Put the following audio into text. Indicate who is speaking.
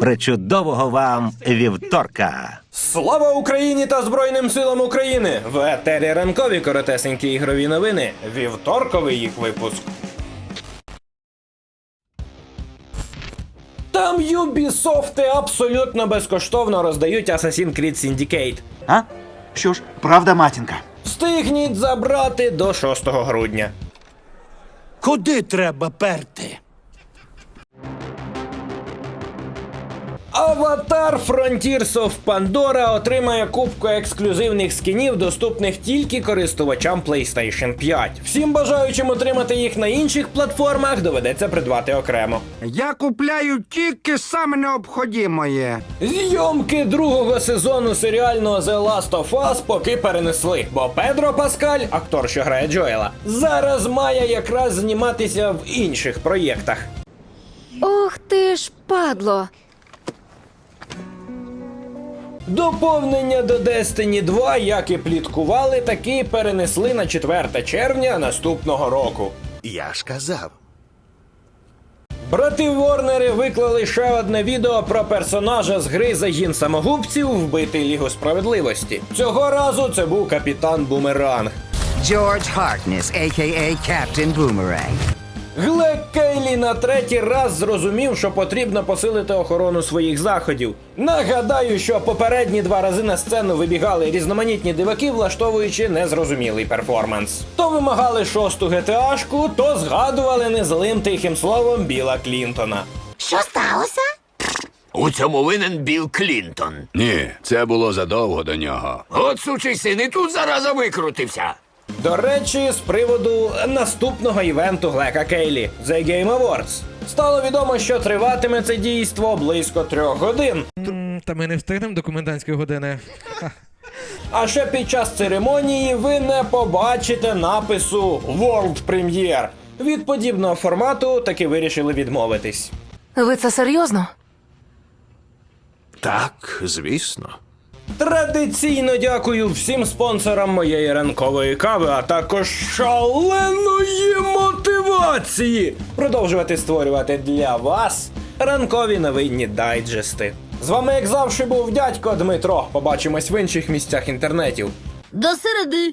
Speaker 1: Причудового вам вівторка!
Speaker 2: Слава Україні та Збройним силам України! В етері ранкові коротесенькі ігрові новини. Вівторковий їх випуск. Там Ubisoft абсолютно безкоштовно роздають Assassin's Creed Syndicate.
Speaker 3: А? Що ж, правда, матінка?
Speaker 2: Встигніть забрати до 6 грудня.
Speaker 4: Куди треба перти?
Speaker 2: Аватар Frontiers of Pandora отримає кубку ексклюзивних скінів, доступних тільки користувачам PlayStation 5. Всім бажаючим отримати їх на інших платформах доведеться придбати окремо.
Speaker 5: Я купляю тільки саме необхідне.
Speaker 2: Зйомки другого сезону серіального The Last of Us поки перенесли, бо Педро Паскаль, актор, що грає Джоела, зараз має якраз зніматися в інших проєктах.
Speaker 6: Ох ти ж, падло.
Speaker 2: Доповнення до Destiny 2, як і пліткували, таки перенесли на 4 червня наступного року.
Speaker 4: Я ж казав.
Speaker 2: Брати Ворнери виклали ще одне відео про персонажа з гри Загін самогубців вбитий Лігу справедливості. Цього разу це був капітан Бумеранг.
Speaker 7: George Harkness, aka Captain Boomerang.
Speaker 2: Глек Кейлі на третій раз зрозумів, що потрібно посилити охорону своїх заходів. Нагадаю, що попередні два рази на сцену вибігали різноманітні диваки, влаштовуючи незрозумілий перформанс. То вимагали шосту ГТАшку, то згадували незлим тихим словом Біла Клінтона.
Speaker 6: Що сталося?
Speaker 8: У цьому винен Білл Клінтон.
Speaker 9: Ні, це було задовго до нього.
Speaker 8: От сучий син і тут зараза викрутився.
Speaker 2: До речі, з приводу наступного івенту Глека Кейлі The Game Awards. Стало відомо, що триватиме це дійство близько трьох годин.
Speaker 10: Та ми не встигнемо до комендантської години.
Speaker 2: А ще під час церемонії ви не побачите напису World Premiere. Від подібного формату таки вирішили відмовитись.
Speaker 6: Ви це серйозно?
Speaker 4: Так, звісно.
Speaker 2: Традиційно дякую всім спонсорам моєї ранкової кави, а також шаленої мотивації продовжувати створювати для вас ранкові новинні дайджести. З вами, як завжди, був дядько Дмитро. Побачимось в інших місцях інтернетів.
Speaker 6: До середи.